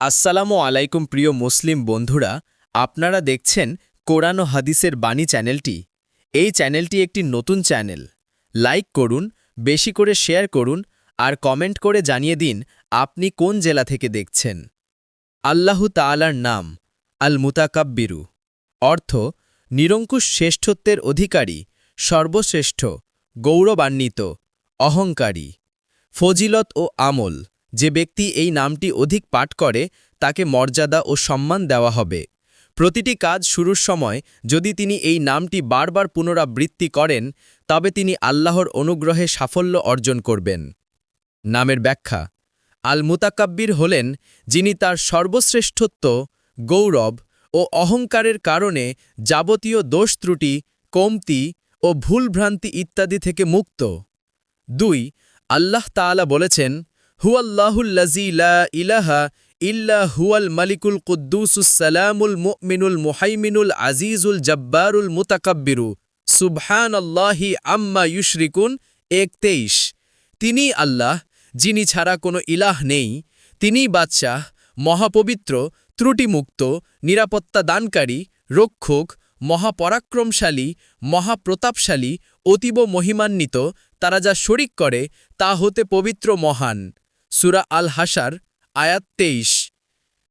আসসালামু আলাইকুম প্রিয় মুসলিম বন্ধুরা, আপনারা দেখছেন কোরআন ও হাদিসের বাণী চ্যানেলটি। এই চ্যানেলটি একটি নতুন চ্যানেল। লাইক করুন, বেশি করে শেয়ার করুন আর কমেন্ট করে জানিয়ে দিন আপনি কোন জেলা থেকে দেখছেন। আল্লাহু তাআলার নাম আল মুতাকাব্বিরু অর্থ, নিরঙ্কুশ শ্রেষ্ঠত্বের অধিকারী, সর্বশ্রেষ্ঠ, গৌরবান্বিত, অহংকারী। ফজিলত ও আমল। যে ব্যক্তি এই নামটি অধিক পাঠ করে, তাকে মর্যাদা ও সম্মান দেওয়া হবে। প্রতিটি কাজ শুরুর সময় যদি তিনি এই নামটি বারবার পুনরাবৃত্তি করেন, তবে তিনি আল্লাহর অনুগ্রহে সাফল্য অর্জন করবেন। নামের ব্যাখ্যা আল মুতাকাব্বির হলেন যিনি তার সর্বশ্রেষ্ঠত্ব, গৌরব ও অহংকারের কারণে যাবতীয় দোষ ত্রুটি, কমতি ও ভুলভ্রান্তি ইত্যাদি থেকে মুক্ত। দুই, আল্লাহ তাআলা বলেছেন হুয়াল্লাহুল্লাজি লা ইলাহা ইল্লা হুয়াল মালিকুল কুদ্দুসুস সালামুল মুমিনুল মুহাইমিনুল আজিজুল জব্বারুল সুবহানাল্লাহি আম্মা ইউশরিকুন। এক তেইশ তিনি আল্লাহ, যিনি ছাড়া কোনো ইলাহ নেই। তিনিই বাদশাহ, মহাপবিত্র, ত্রুটিমুক্ত, নিরাপত্তা দানকারী, রক্ষক, মহাপরাক্রমশালী, মহাপ্রতাপশালী, অতীব মহিমান্বিত, তারা যা শরিক করে, তা হতে পবিত্র মহান। সুরা আল হাসার আয়াত তেইশ।